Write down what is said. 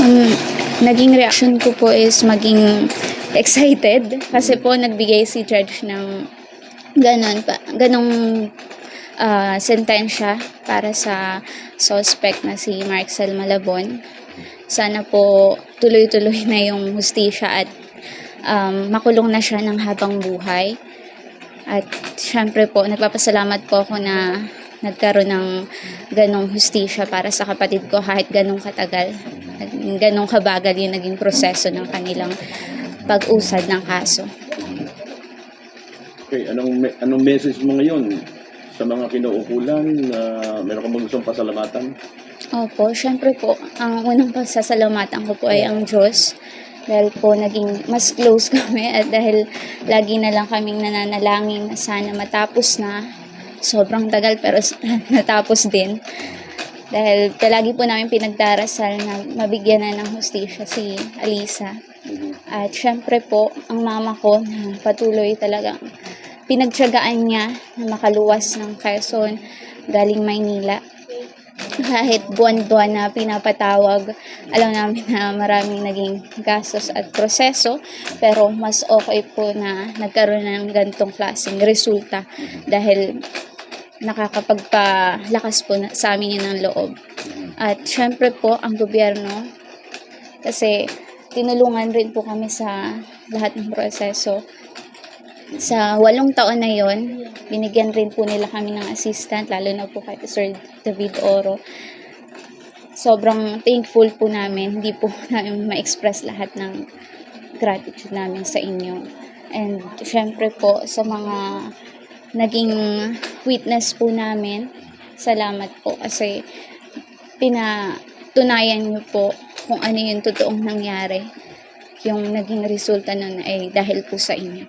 Ang naging reaction ko po is maging excited kasi po nagbigay si judge ng ganon pa, ganong ah, sentensya para sa suspect na si Marcel Malabon. Sana po tuloy-tuloy na yung hustisya at um, makulong na siya ng habang buhay. At syempre po, nagpapasalamat po ako na nagkaroon ng ganong hustisya para sa kapatid ko kahit ganong katagal at ganong kabagal yung naging proseso ng kanilang pag-usad ng kaso. Okay, anong anong message mo ngayon sa mga kinaukulan na meron kang gustong pasalamatan? Opo, syempre po, ang unang pasasalamatan ko po ay ang Diyos. Dahil po naging mas close kami at dahil lagi na lang kaming nananalangin na sana matapos na. Sobrang tagal pero natapos din. Dahil palagi po namin pinagdarasal na mabigyan na ng hustisya si Alisa. At syempre po, ang mama ko na patuloy talagang pinagtyagaan niya na makaluwas ng Quezon galing Maynila. Kahit buwan-buwan na pinapatawag, alam namin na maraming naging gastos at proseso, pero mas okay po na nagkaroon ng gantong klaseng resulta dahil nakakapagpalakas po na, sa amin yun ng loob. At syempre po, ang gobyerno, kasi tinulungan rin po kami sa lahat ng proseso. Sa walong taon na yon, binigyan rin po nila kami ng assistant, lalo na po kay Sir David Oro. Sobrang thankful po namin, hindi po namin ma-express lahat ng gratitude namin sa inyo. And syempre po sa mga naging witness po namin, salamat po kasi pinatunayan niyo po kung ano yung totoong nangyari. Yung naging resulta nun ay dahil po sa inyo.